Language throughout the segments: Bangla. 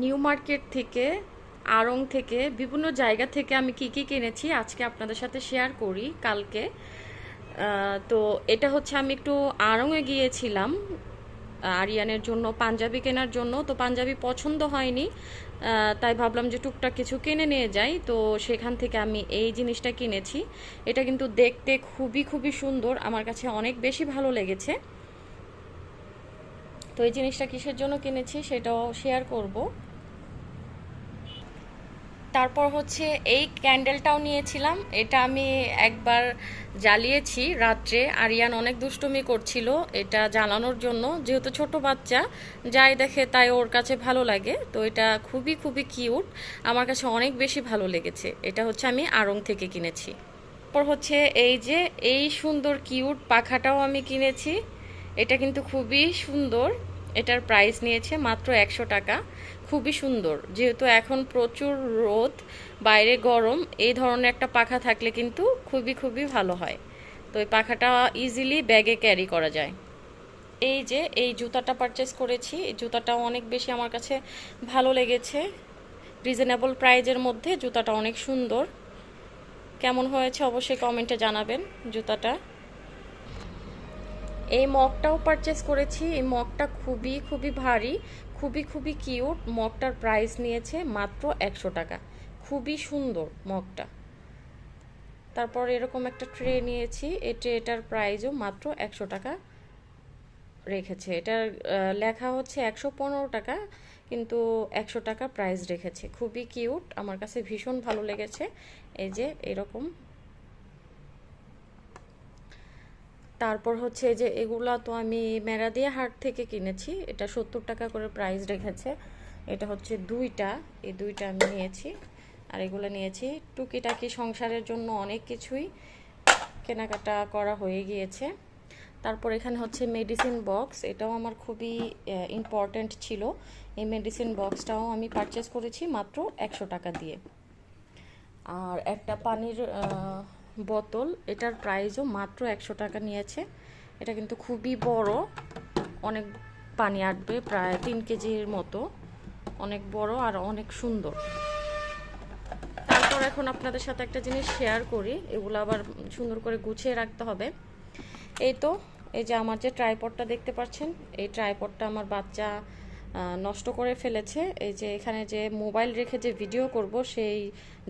নিউ মার্কেট থেকে, আড়ং থেকে, বিভিন্ন জায়গা থেকে আমি কি কি কিনেছি আজকে আপনাদের সাথে শেয়ার করি কালকে। তো এটা হচ্ছে আমি একটু আড়ংয়ে গিয়েছিলাম, আরিয়ানের জন্য, পাঞ্জাবি কেনার জন্য। তো পাঞ্জাবি পছন্দ হয়নি তাই ভাবলাম যে টুকটাক কিছু কিনে নিয়ে যাই। তো সেখান থেকে আমি এই জিনিসটা কিনেছি। এটা কিন্তু দেখতে খুবই খুবই সুন্দর। আমার কাছে অনেক বেশি ভালো লেগেছে। তো এই জিনিসটা কিসের জন্য কিনেছি সেটাও শেয়ার করব। তারপর হচ্ছে এই ক্যান্ডেলটাও নিয়েছিলাম। এটা আমি একবার জ্বালিয়েছি রাত্রে। আরিয়ান অনেক দুষ্টুমি করছিল এটা জ্বালানোর জন্য। যেহেতু ছোট বাচ্চা, যাই দেখে তাই ওর কাছে ভালো লাগে। তো এটা খুবই খুবই কিউট আমার কাছে অনেক বেশি ভালো লেগেছে। এটা হচ্ছে আমি আড়ং থেকে কিনেছি। তারপর হচ্ছে এই যে এই সুন্দর কিউট পাখাটাও আমি কিনেছি। এটা কিন্তু খুবই সুন্দর। এটার প্রাইস নিয়েছে মাত্র একশো টাকা। খুবই সুন্দর। যেহেতু এখন প্রচুর রোদ, বাইরে গরম, এই ধরনের একটা পাখা থাকলে কিন্তু খুবই খুবই ভালো হয়। তো এই পাখাটা ইজিলি ব্যাগে ক্যারি করা যায়। এই যে, এই জুতাটা পারচেস করেছি। এই জুতাটাও অনেক বেশি আমার কাছে ভালো লেগেছে। রিজনেবল প্রাইজের মধ্যে জুতাটা অনেক সুন্দর। কেমন হয়েছে অবশ্যই কমেন্টে জানাবেন জুতাটা। এই মগটাও পারচেস করেছি। এই মগটা খুবই খুবই ভারী, খুবই খুবই কিউট মগটার প্রাইস নিয়েছে মাত্র একশো টাকা। খুবই সুন্দর মগটা। তারপর এরকম একটা ট্রে নিয়েছি। এই ট্রেটার প্রাইসও মাত্র একশো টাকা রেখেছে। এটার লেখা হচ্ছে একশো পনেরো টাকা, কিন্তু একশো টাকা প্রাইস রেখেছে। খুবই কিউট আমার কাছে ভীষণ ভালো লেগেছে। এই যে এরকম তারপর হচ্ছে যে এগুলা তো আমি মেরাদিয়া হাট থেকে কিনেছি। এটা সত্তর টাকা করে প্রাইস রেখেছে। এটা হচ্ছে দুইটা। এই দুইটা আমি নিয়েছি। আর এগুলো নিয়েছি। টুকিটাকি সংসারের জন্য অনেক কিছুই কেনাকাটা করা হয়ে গিয়েছে। তারপর এখানে হচ্ছে মেডিসিন বক্স এটাও আমার খুবই ইম্পর্ট্যান্ট ছিল। এই মেডিসিন বক্সটাও আমি পারচেস করেছি মাত্র একশো টাকা দিয়ে। আর একটা পানির বোতল, এটার প্রাইসও মাত্র একশো টাকা নিয়েছে। এটা কিন্তু খুবই বড়, অনেক পানি আটবে, প্রায় তিন কেজির মতো। অনেক বড় আর অনেক সুন্দর। তারপর এখন আপনাদের সাথে একটা জিনিস শেয়ার করি, এগুলো আবার সুন্দর করে গুছিয়ে রাখতে হবে। এই তো, এই যে আমার যে ট্রাইপডটা দেখতে পাচ্ছেন, এই ট্রাইপডটা আমার বাচ্চা নষ্ট করে ফেলেছে। এই যে এখানে যে মোবাইল রেখে যে ভিডিও করব, সেই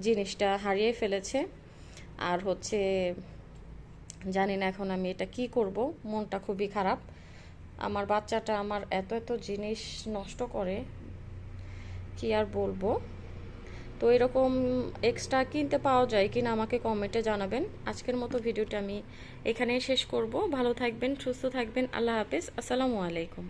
জিনিসটা হারিয়ে ফেলেছে। আর হচ্ছে জানি না এখন আমি এটা কি করব, মনটা খুবই খারাপ। আমার বাচ্চাটা আমার এত এত জিনিস নষ্ট করে, কি আর বলব? তো এরকম এক্সট্রা কিনতে পাওয়া যায় কিনা আমাকে কমেন্টে জানাবেন। আজকের মতো ভিডিওটা আমি এখানেই শেষ করব। ভালো থাকবেন, সুস্থ থাকবেন। আল্লাহ হাফেজ। আসসালামু আলাইকুম।